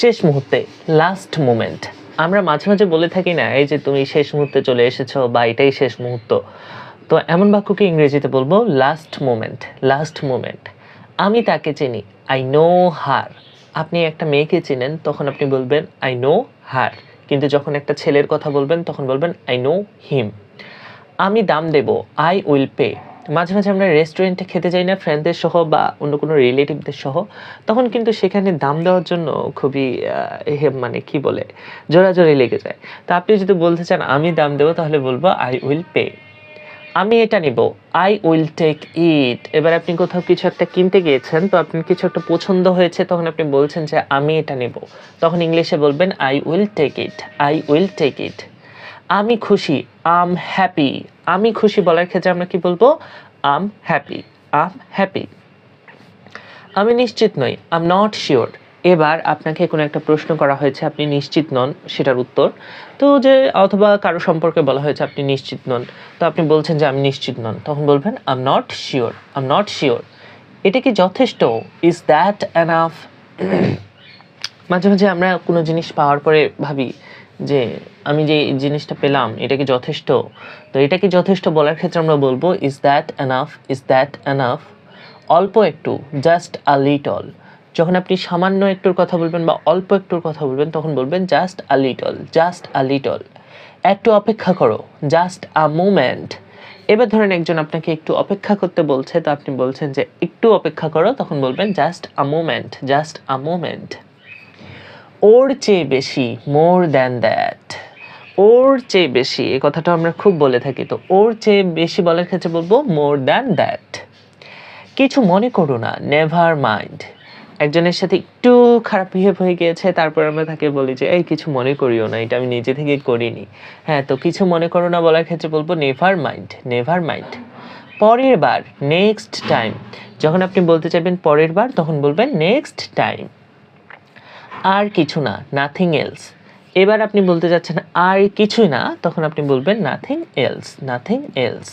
শেষ মুহূর্তে last moment আমরা মাঝে মাঝে বলে থাকি না, এই যে তুমি শেষ মুহূর্তে চলে এসেছ বা এটাই শেষ মুহূর্ত। তো এমন বাক্যকে ইংরেজিতে বলব লাস্ট মোমেন্ট লাস্ট মোমেন্ট আমি তাকে চিনি আই নো হার আপনি একটা মেয়েকে চিনেন, তখন আপনি বলবেন আই নো হার কিন্তু যখন একটা ছেলের কথা বলবেন, তখন বলবেন আই নো হিম আমি দাম দেব আই উইল পে মাঝে মাঝে আমরা রেস্টুরেন্টে খেতে যাই না ফ্রেন্ডদের সহ বা অন্য কোনো রিলেটিভদের সহ, তখন কিন্তু সেখানে দাম দেওয়ার জন্য খুবই মানে কি বলে, জোরাজোরি লেগে যায়। তা আপনি যদি বলতে চান, আমি দাম দেবো, তাহলে বলব আই উইল পে আমি এটা নিব আই উইল টেক ইট এবার আপনি কোথাও কিছু একটা কিনতে গিয়েছেন, তো আপনার কিছু একটা পছন্দ হয়েছে, তখন আপনি বলছেন যে, আমি এটা নেব। তখন ইংলিশে বলবেন I will take it I will take it আমি খুশি আম হ্যাপি আমি খুশি বলার ক্ষেত্রে আমরা কি বলব? আম হ্যাপি আম হ্যাপি আমি নিশ্চিত নই আম নট শিওর এবার আপনাকে কোনো একটা প্রশ্ন করা হয়েছে, আপনি নিশ্চিত নন সেটার উত্তর। তো যে অথবা কারও সম্পর্কে বলা হয়েছে, আপনি নিশ্চিত নন। তো আপনি বলছেন যে আমি নিশ্চিত নন, তখন বলবেন I'm not sure I'm not sure এটা কি যথেষ্ট? ইজ দ্যাট অ্যানাফ মাঝে মাঝে আমরা কোনো জিনিস পাওয়ার পরে ভাবি যে আমি যে জিনিসটা পেলাম, এটা কি যথেষ্ট? তো এটা কি যথেষ্ট বলার ক্ষেত্রে আমরা বলব is that enough is that enough অল্প একটু জাস্ট আ লিটল যখন আপনি সামান্য একটুর কথা বলবেন বা অল্প একটুর কথা বলবেন, তখন বলবেন just a little just a little একটু অপেক্ষা করো জাস্ট আ মুমেন্ট এবার ধরেন একজন আপনাকে একটু অপেক্ষা করতে বলছে, তো আপনি বলছেন যে একটু অপেক্ষা করো, তখন বলবেন just a moment just a moment ওর চেয়ে বেশি মোর দ্যান দ্যাট ওর চেয়ে বেশি এই কথাটা আমরা খুব বলে থাকি, তো ওর চেয়ে বেশি বলার ক্ষেত্রে বলব মোর দ্যান দ্যাট কিছু মনে করো না নেভার মাইন্ড একজনের সাথে একটু খারাপ বিহেভ হয়ে গিয়েছে, তারপর আমরা তাকে বলি যে, এই, কিছু মনে করিও না, এটা আমি নিজে থেকে করিনি। হ্যাঁ তো কিছু মনে করো না বলার ক্ষেত্রে বলব নেভার মাইন্ড নেভার মাইন্ড পরের বার নেক্সট টাইম যখন আপনি বলতে চাইবেন পরের বার, তখন বলবেন নেক্সট টাইম আর কিছু না নাথিং এলস এবার আপনি বলতে যাচ্ছেন, আর কিছুই না। তখন আপনি বলবেন নাথিং এলস নাথিং এলস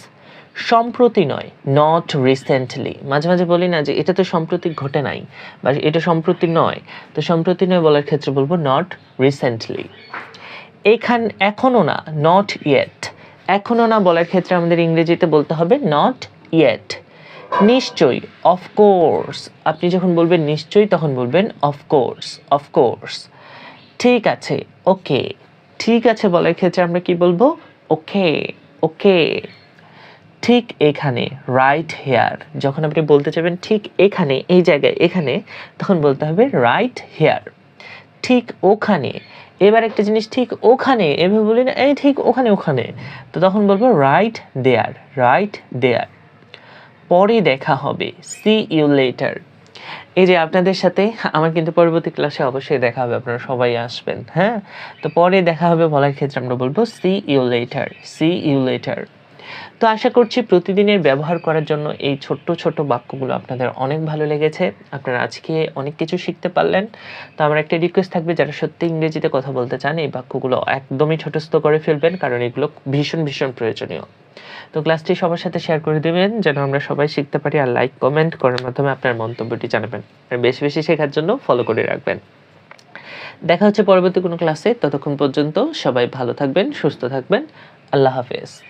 সম্প্রতি নয় নট রিসেন্টলি মাঝে মাঝে বলি না যে, এটা তো সম্প্রতি ঘটে নাই। বা, এটা সম্প্রতি নয়। তো সম্প্রতি নয় বলার ক্ষেত্রে বলব নট রিসেন্টলি এখান, এখনও না নট ইয়েট এখনও না বলার ক্ষেত্রে আমাদের ইংরেজিতে বলতে হবে নট ইয়েট নিশ্চয়ই অফকোর্স আপনি যখন বলবেন নিশ্চয়ই, তখন বলবেন অফকোর্স অফকোর্স ঠিক আছে, ওকে। ঠিক আছে বলার ক্ষেত্রে আমরা কি বলব? ওকে ওকে। ঠিক এখানে রাইট হেয়ার যখন আপনি বলতে চাইবেন ঠিক এখানে, এই জায়গায় এখানে, তখন বলতে হবে রাইট হেয়ার ঠিক ওখানে। এবার একটা জিনিস ঠিক ওখানে, এভাবে বলি না, এই ঠিক ওখানে ওখানে। তো তখন বলব রাইট দেয়ার রাইট দেয়ার পরে দেখা হবে। সি ইউ লেটার এই যে আপনাদের সাথে, আমার কিন্তু পরবর্তী ক্লাসে অবশ্যই দেখা হবে, আপনারা সবাই আসবেন হ্যাঁ? তো পরে দেখা হবে বলার ক্ষেত্রে আমরা বলব see you later see you later তো আশা করছি প্রতিদিনের ব্যবহার করার জন্য এই ছোট্ট ছোট্ট বাক্যগুলো আপনাদের অনেক ভালো লেগেছে। আপনারা আজকে অনেক কিছু শিখতে পারলেন। তো আমার একটা রিকোয়েস্ট থাকবে, যারা সত্যি ইংরেজিতে কথা বলতে চান, এই বাক্যগুলো একদমই ছোটস্থ করে ফেলবেন, কারণ এগুলো ভীষণ ভীষণ প্রয়োজনীয়। তো ক্লাসটি সবার সাথে শেয়ার করে দেবেন, যেন আমরা সবাই শিখতে পারি আর লাইক কমেন্ট করার মাধ্যমে আপনার মন্তব্যটি জানাবেন। আর বেশি বেশি শেখার জন্য ফলো করে রাখবেন। দেখা হচ্ছে পরবর্তী কোনো ক্লাসে ততক্ষণ পর্যন্ত সবাই ভালো থাকবেন, সুস্থ থাকবেন। আল্লাহ হাফেজ।